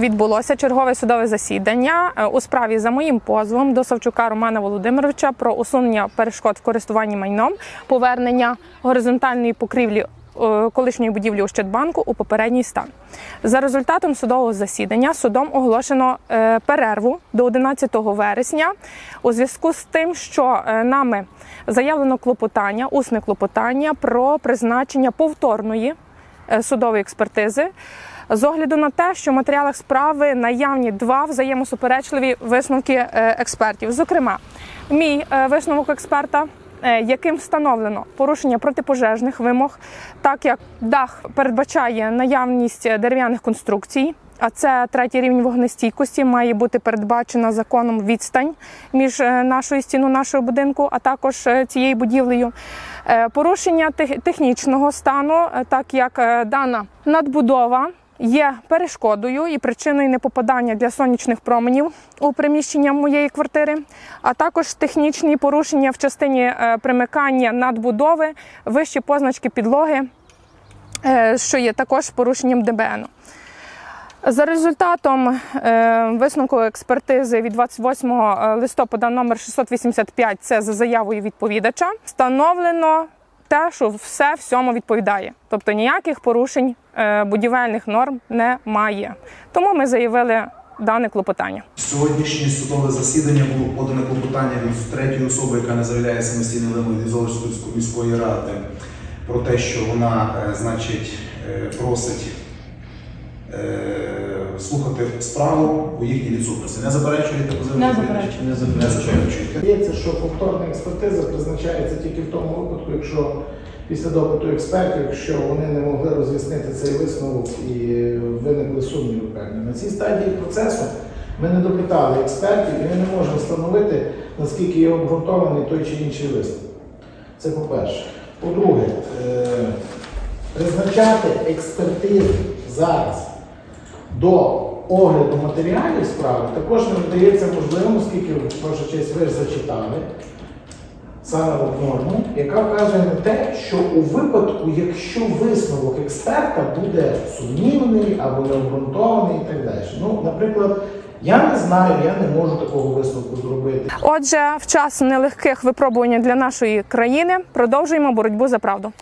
відбулося чергове судове засідання е, у справі за моїм позовом до Савчука Романа Володимировича про усунення перешкод в користуванні майном, повернення горизонтальної покрівлі е, колишньої будівлі Ощадбанку у попередній стан. За результатом судового засідання судом оголошено е, перерву до 11 вересня у зв'язку з тим, що нами заявлено клопотання, усне клопотання про призначення повторної судової експертизи. З огляду на те, що в матеріалах справи наявні два взаємосуперечливі висновки е, експертів. Зокрема, мій е, висновок експерта, е, яким встановлено порушення протипожежних вимог, так як дах передбачає наявність дерев'яних конструкцій. А це третій рівень вогнестійкості має бути передбачена законом відстань між нашою стіною нашого будинку, а також цією будівлею. Порушення тех- технічного стану, так як дана надбудова є перешкодою і причиною непопадання для сонячних променів у приміщення моєї квартири, а також технічні порушення в частині е, примикання надбудови, вищі позначки підлоги, е, що є також порушенням ДБН. За результатом е, висновку експертизи від 28 листопада номер 685, це за заявою відповідача, встановлено те, що все всьому відповідає. Тобто ніяких порушень е, будівельних норм немає. Тому ми заявили дане клопотання. Сьогоднішнє судове засідання було подане клопотання від третьої особи, яка не заявляє самостійним вимогою Золочівської міської ради, про те, що вона, е, значить, е, просить слухати справу у їхній відсутності. Не заперечуєте позивний? Не заперечую. Не заперечуєте. Здається, що повторна експертиза призначається тільки в тому випадку, якщо після допиту експертів, якщо вони не могли роз'яснити цей висновок і виникли сумніви певні. На цій стадії процесу ми не допитали експертів і ми не можемо встановити, наскільки є обґрунтований той чи інший висновок. Це по-перше. По-друге, е, призначати експертизу зараз до огляду матеріалів справи також не вдається можливим, оскільки ваша честь ви ж зачитали саме норму, яка вказує на те, що у випадку, якщо висновок експерта буде сумнівний або необґрунтований і так далі. Ну, наприклад, я не знаю, я не можу такого висновку зробити. Отже, в час нелегких випробувань для нашої країни продовжуємо боротьбу за правду.